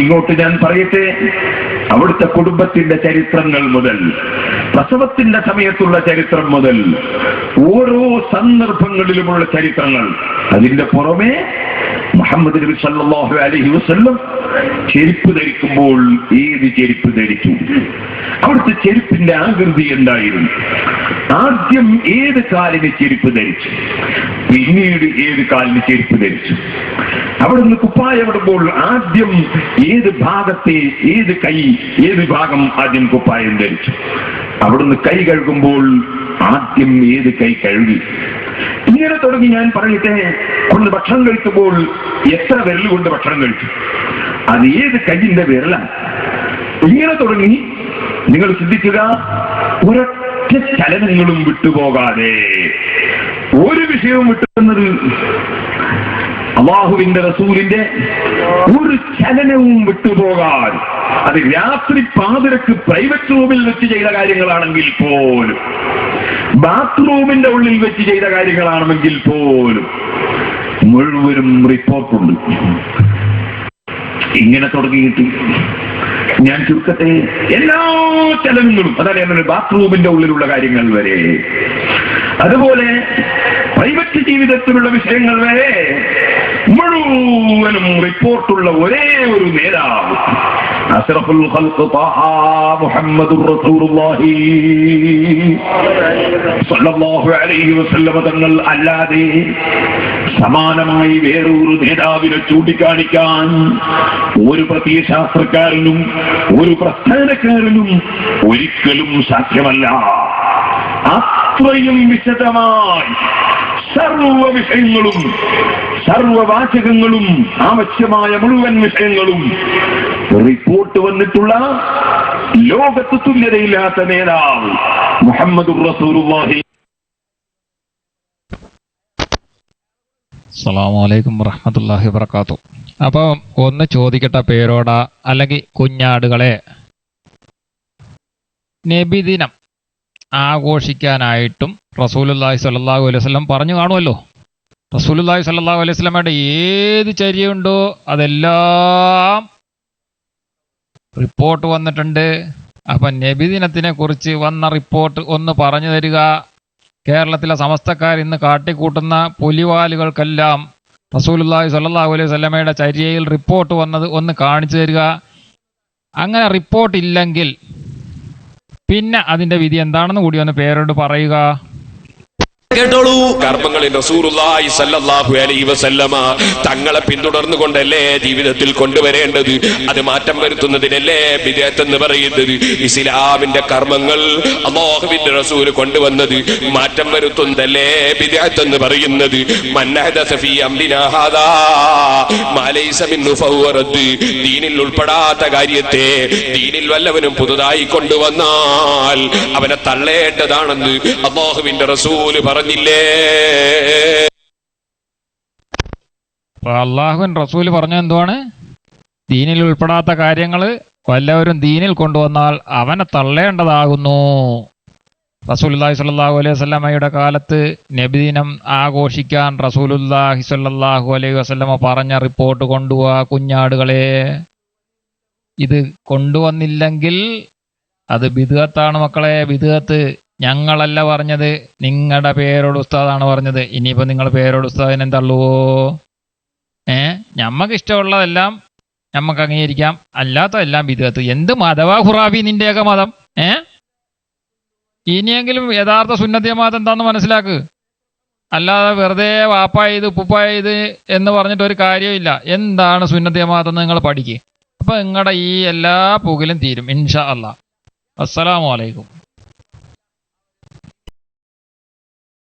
ഇങ്ങോട്ട് ഞാൻ പറയട്ടെ? അവിടുത്തെ കുടുംബത്തിന്റെ ചരിത്രങ്ങൾ മുതൽ പ്രസവത്തിന്റെ സമയത്തുള്ള ചരിത്രം മുതൽ ഓരോ സന്ദർഭങ്ങളിലുമുള്ള ചരിത്രങ്ങൾ. അതിന്റെ പുറമെ മുഹമ്മദ് നബി സല്ലല്ലാഹു അലൈഹി വസല്ലം ചെരുപ്പ് ധരിക്കുമ്പോൾ ഏത് ചെരുപ്പ് ധരിച്ചു? അവിടുത്തെ ചെരുപ്പിന്റെ ആകൃതി എന്തായിരുന്നു? ആദ്യം ഏത് കാലിന് ചെരുപ്പ് ധരിച്ചു? പിന്നീട് ഏത് കാലിന് ചെരുപ്പ് ധരിച്ചു? അവിടുന്ന് കുപ്പായമിടുമ്പോൾ ആദ്യം ഏത് ഭാഗത്തെ ഏത് കൈ ഏത് ഭാഗം ആദ്യം കുപ്പായം ധരിച്ചു? അവിടുന്ന് കൈ കഴുകുമ്പോൾ ആദ്യം ഏത് കൈ കഴുകി? ഇങ്ങനെ തുടങ്ങി ഞാൻ പറയട്ടെ കൊണ്ട് ഭക്ഷണം കഴിക്കുമ്പോൾ എത്ര വിരൽ കൊണ്ട് ഭക്ഷണം കഴിച്ചു? അത് ഏത് കൈയിന്റെ വിരലാണ്? ഇങ്ങനെ തുടങ്ങി നിങ്ങൾ ചിന്തിക്കുക ഒരൊറ്റ ചലനങ്ങളും വിട്ടുപോകാതെ ഒരു വിഷയവും വിട്ടുന്നത് അള്ളാഹുവിന്റെ റസൂലിന്റെ ഒരു ചലനവും വിട്ടുപോകാൻ. അത് രാത്രി പാതിരക്ക് പ്രൈവറ്റ് റൂമിൽ വെച്ച് ചെയ്ത കാര്യങ്ങളാണെങ്കിൽ പോലും. ബാത്റൂമിന്റെ ഉള്ളിൽ വെച്ച് ചെയ്ത കാര്യങ്ങളാണെങ്കിൽ പോലും. മുഴുവനും റിപ്പോർട്ടുണ്ട്. ഇങ്ങനെ തുടങ്ങിയിട്ട് ഞാൻ ചുരുക്കത്തെ എല്ലാ ചലനങ്ങളും അതായത് ബാത്റൂമിന്റെ ഉള്ളിലുള്ള കാര്യങ്ങൾ വരെ. അതുപോലെ പ്രൈവറ്റ് ജീവിതത്തിലുള്ള വിഷയങ്ങൾ വരെ മുഴുവനും റിപ്പോർട്ടുള്ള ഒരേ ഒരു നേതാവ്. അഷറഫുൽ ഖൽഖ് ത്വാഹ മുഹമ്മദുർ റസൂലുള്ളാഹി. സ്വല്ലല്ലാഹു അലൈഹി വസല്ലമ തങ്ങൾ അല്ലാതെ സമാനമായി വേറൊരു നേതാവിനെ ചൂണ്ടിക്കാണിക്കാൻ ഒരു പ്രത്യയശാസ്ത്രക്കാരനും ഒരു പ്രസ്ഥാനക്കാരനും ഒരിക്കലും സാധ്യമല്ല. അത്രയും വിശദമായി സർവ വിഷയങ്ങളും സർവവാചകങ്ങളും ആവശ്യമായ മുഴുവൻ വിഷയങ്ങളും റിപ്പോർട്ട് വന്നിട്ടുള്ള ലോകത്ത് തുല്യതയില്ലാത്ത നേതാവ് മുഹമ്മദ് റസൂലുള്ളാഹി. അസ്സലാമലൈക്കും വറഹമത്തല്ലാഹി വർക്കാത്തു അപ്പോൾ ഒന്ന് ചോദിക്കട്ടെ പേരോട അല്ലെങ്കിൽ കുഞ്ഞാടുകളെ. നബിദിനം. ആഘോഷിക്കാനായിട്ടും റസൂലുല്ലാഹി സ്വല്ലല്ലാഹു അലൈഹി വസല്ലം പറഞ്ഞു കാണുമല്ലോ. റസൂലുല്ലാഹി സ്വല്ലല്ലാഹു അലൈഹി വസല്ലമയുടെ ഏത് ചര്യയുണ്ടോ അതെല്ലാം റിപ്പോർട്ട് വന്നിട്ടുണ്ട്. അപ്പം നബിദിനത്തിനെ കുറിച്ച് വന്ന റിപ്പോർട്ട് ഒന്ന് പറഞ്ഞു തരിക. കേരളത്തിലെ സമസ്തക്കാർ ഇന്ന് കാട്ടിക്കൂട്ടുന്ന പുലിവാലുകൾക്കെല്ലാം റസൂലുല്ലാഹി സ്വല്ലല്ലാഹു അലൈഹി സ്വലമയുടെ ചര്യയിൽ റിപ്പോർട്ട് വന്നത് ഒന്ന് കാണിച്ചു തരിക. അങ്ങനെ റിപ്പോർട്ട് ഇല്ലെങ്കിൽ പിന്നെ അതിന്റെ വിധി എന്താണെന്ന് കൂടി ഒന്ന് പേരോട് പറയുക. കേട്ടോളൂ. കർമ്മങ്ങളിൽ റസൂറുല്ലാഹി സല്ലല്ലാഹു അലൈഹി വസല്ലമ തങ്ങളെ പിന്തുടർന്നുകൊണ്ടല്ലേ ജീവിതത്തിൽ കൊണ്ടുവരേണ്ടത്? അത് മാറ്റം വരുത്തുന്നതിനല്ലേ ബിദ്അത്ത് എന്ന് പറയുന്നത്? ഇസ്ലാമിന്റെ കർമ്മങ്ങൾ അല്ലാഹുവിന്റെ റസൂൽ കൊണ്ടുവന്നത് മാറ്റം വരുത്തുന്നതല്ലേ ബിദ്അത്ത് എന്ന് പറയുന്നത് ദീനിൽ ഉൾപ്പെടാത്ത കാര്യത്തെ ദീനിൽ വല്ലവനും പുതുതായി കൊണ്ടുവന്നാൽ അവനെ തള്ളേണ്ടതാണെന്ന് അള്ളാഹുവിന്റെ റസൂൽ പറഞ്ഞില്ലേ? അപ്പൊ അള്ളാഹുവിൻ റസൂൽ പറഞ്ഞ എന്തുവാണ്? ദീനിൽ ഉൾപ്പെടാത്ത കാര്യങ്ങൾ വല്ലവരും ദീനിൽ കൊണ്ടുവന്നാൽ അവനെ തള്ളേണ്ടതാകുന്നു. റസൂലുല്ലാഹി സ്വല്ലല്ലാഹു അലൈഹി വസല്ലമയുടെ കാലത്ത് നബിദിനം ആഘോഷിക്കാൻ റസൂലുല്ലാഹി സ്വല്ലല്ലാഹു അലൈഹി വസല്ലമ പറഞ്ഞ റിപ്പോർട്ട് കൊണ്ടുപോവാ കുഞ്ഞാടുകളെ. ഇത് കൊണ്ടുവന്നില്ലെങ്കിൽ അത് ബിദുഹത്താണ് മക്കളെ. ബിദുഅത്ത് ഞങ്ങളല്ല പറഞ്ഞത്. നിങ്ങളുടെ പേരോട് ഉസ്താദാണ് പറഞ്ഞത്. ഇനിയിപ്പോ നിങ്ങൾ പേരോട് ഉസ്താദിനെ തള്ളുവോ? ഏ? ഞമ്മക്ക് ഇഷ്ടമുള്ളതെല്ലാം ഞമ്മക്ക് അംഗീകരിക്കാം. അല്ലാത്തതെല്ലാം വിധത്ത്. എന്ത് മതവാ ഖുറാബി നിന്റെയൊക്കെ മതം? ഏ? ഇനിയെങ്കിലും യഥാർത്ഥ സുന്നത്തിയ മതം എന്താന്ന് മനസ്സിലാക്ക്. അല്ലാതെ വെറുതെ വാപ്പായത് ഉപ്പുപ്പായത് എന്ന് പറഞ്ഞിട്ട് ഒരു കാര്യമില്ല എന്താണ് സുന്നത്തിയ മതം നിങ്ങൾ പഠിക്കുക അപ്പൊ നിങ്ങളുടെ ഈ എല്ലാ പുകലും തീരും. ഇൻഷാ അല്ലാ അസ്സലാമു അലൈക്കും.